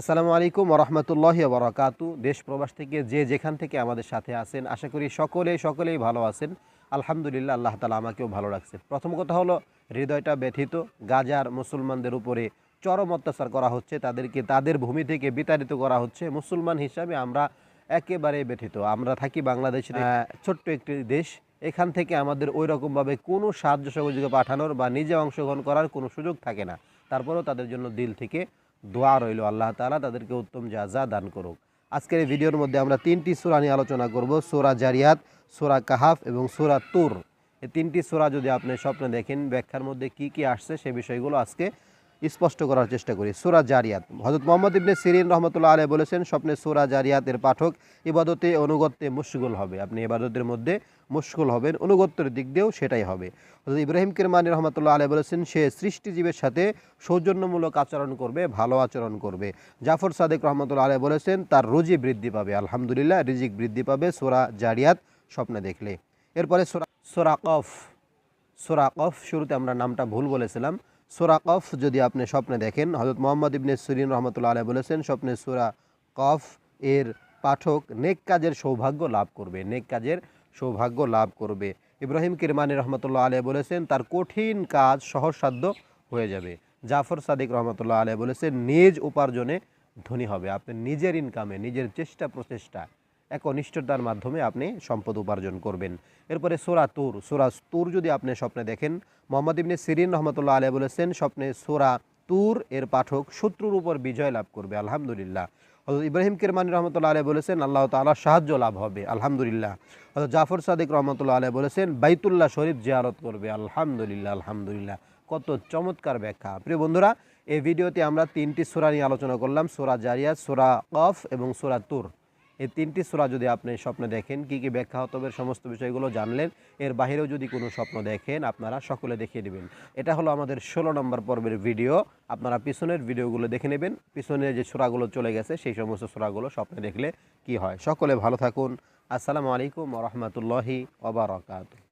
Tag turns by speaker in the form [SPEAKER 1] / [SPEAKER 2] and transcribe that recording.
[SPEAKER 1] আসসালামু আলাইকুম রহমতুল্লাহি বরকাতু দেশ প্রবাস থেকে যে যেখান থেকে আমাদের সাথে আছেন, আশা করি সকলে সকলেই ভালো আছেন। আলহামদুলিল্লাহ আল্লাহ তালা আমাকেও ভালো রাখছে প্রথম কথা হলো, হৃদয়টা ব্যথিত। গাজার মুসলমানদের উপরে চরম অত্যাচার করা হচ্ছে, তাদেরকে তাদের ভূমি থেকে বিতাড়িত করা হচ্ছে। মুসলমান হিসাবে আমরা একেবারে ব্যথিত। আমরা থাকি বাংলাদেশের ছোট্ট একটি দেশ। এখান থেকে আমাদের ওই রকমভাবে কোনো সাহায্য সহযোগিতা পাঠানোর বা নিজে অংশগ্রহণ করার কোনো সুযোগ থাকে না। তারপরেও তাদের জন্য দিল থেকে দোয়া রইল, আল্লাহ তালা তাদেরকে উত্তম যা দান করুক। আজকের এই ভিডিওর মধ্যে আমরা তিনটি সূরা নিয়ে আলোচনা করব, সোরা জারিয়াত, সোরা কাহাফ এবং সোরা তুর। এই তিনটি সোরা যদি আপনি স্বপ্নে দেখেন, ব্যাখ্যার মধ্যে কি কি আসছে সে বিষয়গুলো আজকে স্পষ্ট করার চেষ্টা করি। সূরা জারিয়াত। হযরত মোহাম্মদ ইবনে সিরিন রহমতুল্লাহ আলাইহি বলেছেন, স্বপ্নে সূরা জারিয়াতের পাঠক ইবাদতে অনুগত্যে মুশগুল হবে। আপনি ইবাদতের মধ্যে মুশগুল হবেন, অনুগত্যের দিক দিয়েও সেটাই হবে। হযরত ইব্রাহিম কিরমানি রহমতুল্লাহ আলাইহি বলেছেন, সে সৃষ্টিজীবের সাথে সৌজন্যমূলক আচরণ করবে, ভালো আচরণ করবে। জাফর সাদেক রহমতুল্লাহ আলাইহি বলেছেন, তার রুজি বৃদ্ধি পাবে, আলহামদুলিল্লাহ রিজিক বৃদ্ধি পাবে, সূরা জারিয়াত স্বপ্নে দেখলে। এরপরে সূরা সূরা কফ। সোরা কফ, শুরুতে আমরা নামটা ভুল বলেছিলাম। সোরা কফ যদি আপনি স্বপ্নে দেখেন হজরত মোহাম্মদ ইবনে সুরিন রহমতুল্লাহ আলাই বলেছেন, স্বপ্নে সুরা কফ এর পাঠক নেক কাজের সৌভাগ্য লাভ করবে, নেক কাজের সৌভাগ্য লাভ করবে। ইব্রাহিম কিরমানি রহমতুল্লাহ আলাই বলেছেন, তার কঠিন কাজ সহজসাধ্য হয়ে যাবে। জাফর সাদিক রহমতুল্লাহ আলাই বলেছেন, নিজ উপার্জনে ধনী হবে। আপনি নিজের ইনকামে নিজের চেষ্টা প্রচেষ্টা একনিষ্ঠতার মাধ্যমে আপনি সম্পদ উপার্জন করবেন। এরপরে সোরা তুর। সোরা তুর যদি আপনি স্বপ্নে দেখেন, মোহাম্মদ ইবনে সিরিন রহমতুল্লাহ আলিয়া বলেছেন, স্বপ্নে সোরা তুর এর পাঠক শত্রুর উপর বিজয় লাভ করবে, আলহামদুলিল্লাহ। হজরত ইব্রাহিম কিরমানি রহমতুল্লাহ আলিয়া বলেছেন, আল্লাহ তাআলার সাহায্য লাভ হবে, আলহামদুলিল্লাহ। হজরত জাফর সাদিক রহমতুল্লাহ আলিয়া বলেছেন, বাইতুল্লাহ শরীফ জিয়ারত করবে, আলহামদুলিল্লাহ আলহামদুলিল্লাহ। কত চমৎকার ব্যাখ্যা। প্রিয় বন্ধুরা, এই ভিডিওতে আমরা তিনটি সোরা নিয়ে আলোচনা করলাম, সোরা জারিয়াত, সোরা কফ এবং সোরা তুর। এই তিনটি সুরা যদি আপনি স্বপ্নে দেখেন, কি কি ব্যাখ্যা হতে হবে সমস্ত বিষয়গুলো জানলেন। এর বাইরেও যদি কোনো স্বপ্ন দেখেন, আপনারা সকলে দেখিয়ে দেবেন। এটা হলো আমাদের ষোলো নম্বর পর্বের ভিডিও। আপনারা পিছনের ভিডিওগুলো দেখে নেবেন। পিছনে যে সুরাগুলো চলে গেছে, সেই সমস্ত সুরাগুলো স্বপ্নে দেখলে কি হয়। সকলে ভালো থাকুন। আসসালামু আলাইকুম রহমতুল্লাহি ওবরাকাত